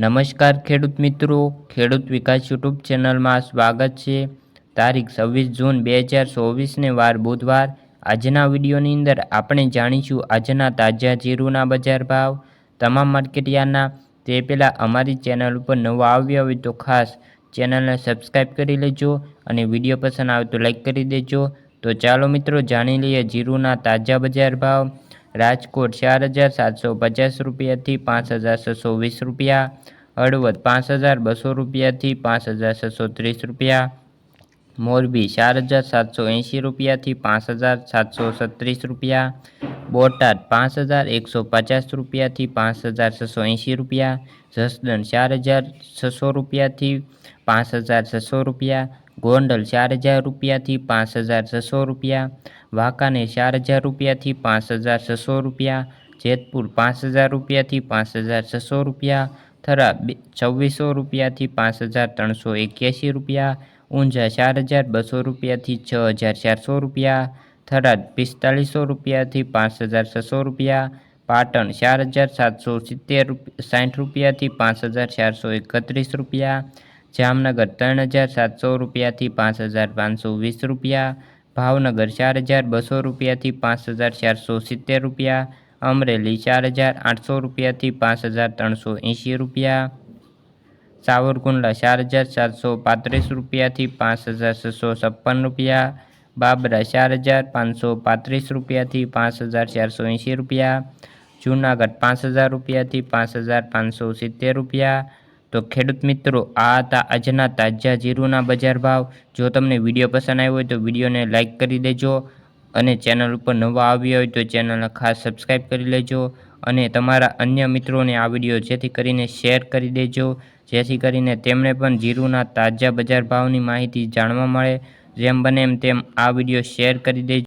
નમસ્કાર ખેડૂત મિત્રો. ખેડૂત વિકાસ યુટ્યુબ ચેનલમાં સ્વાગત છે. તારીખ છવ્વીસ જૂન બે હજાર ચોવીસને વાર બુધવાર. આજના વિડીયોની અંદર આપણે જાણીશું આજના તાજા જીરુના બજાર ભાવ, તમામ માર્કેટયાર્ડના તે પહેલાં અમારી ચેનલ ઉપર નવા આવ્યા હોય તો ખાસ ચેનલને સબસ્ક્રાઈબ કરી લેજો અને વીડિયો પસંદ આવે તો લાઈક કરી દેજો. તો ચાલો મિત્રો, જાણી લઈએ જીરુના તાજા બજાર ભાવ. રાજકોટ ચાર હજાર સાતસો પચાસ રૂપિયાથી પાંચ હજાર છસો વીસ રૂપિયા હળવદ પાંચ હજાર બસો રૂપિયાથી પાંચ હજાર છસો ત્રીસ રૂપિયા મોરબી ચાર હજાર સાતસો એંશી રૂપિયાથી પાંચ હજાર સાતસો છત્રીસ રૂપિયા બોટાદ પાંચ હજાર એકસો પચાસ રૂપિયાથી પાંચ હજાર છસો એંશી રૂપિયા જસદણ ચાર હજાર છસો રૂપિયાથી પાંચ હજાર છસો રૂપિયા ગોંડલ ચાર હજાર રૂપિયાથી પાંચ હજાર છસો રૂપિયા વાંકાનેર ચાર હજાર રૂપિયાથી પાંચ હજાર છસો રૂપિયા જેતપુર પાંચ હજાર રૂપિયાથી પાંચ હજાર છસો રૂપિયા થરા બે છવ્વીસો રૂપિયાથી પાંચ હજાર ત્રણસો એક્યાસી રૂપિયા ઊંઝા ચાર હજાર બસો રૂપિયાથી છ હજાર ચારસો રૂપિયા થરાદ પિસ્તાલીસો રૂપિયાથી પાંચ હજાર છસો રૂપિયા પાટણ ચાર હજાર સાતસો સિત્તેર સાઠ રૂપિયાથી પાંચ હજાર ચારસો એકત્રીસ રૂપિયા જામનગર ત્રણ હજાર સાતસો રૂપિયાથી પાંચ હજાર પાંચસો વીસ રૂપિયા ભાવનગર ચાર હજાર બસો રૂપિયાથી પાંચ હજાર ચારસો સિત્તેર રૂપિયા અમરેલી ચાર હજાર આઠસો રૂપિયાથી પાંચ હજાર ત્રણસો એંશી રૂપિયા સાવરકુંડલા ચાર હજાર સાતસો પાંત્રીસ રૂપિયાથી પાંચ હજાર છસો છપ્પન રૂપિયા બાબરા ચાર હજાર પાંચસો પાંત્રીસ રૂપિયાથી પાંચ હજાર ચારસો એંશી રૂપિયા જૂનાગઢ પાંચ હજાર રૂપિયાથી પાંચ હજાર પાંચસો સિત્તેર રૂપિયા તો ખેડૂત મિત્રો, આ હતા આજના તાજા જીરુના બજાર ભાવ. જો તમને વીડિયો પસંદ આવ્યો હોય તો વિડીયોને લાઇક કરી દેજો અને ચેનલ ઉપર નવા આવ્યા હોય તો ચેનલને ખાસ સબસ્ક્રાઈબ કરી લેજો અને તમારા અન્ય મિત્રોને આ વીડિયો જેથી કરીને શેર કરી દેજો, જેથી કરીને તેમને પણ જીરુના તાજા બજાર ભાવની માહિતી જાણવા મળે. જેમ બને એમ તેમ આ વીડિયો શેર કરી દેજો.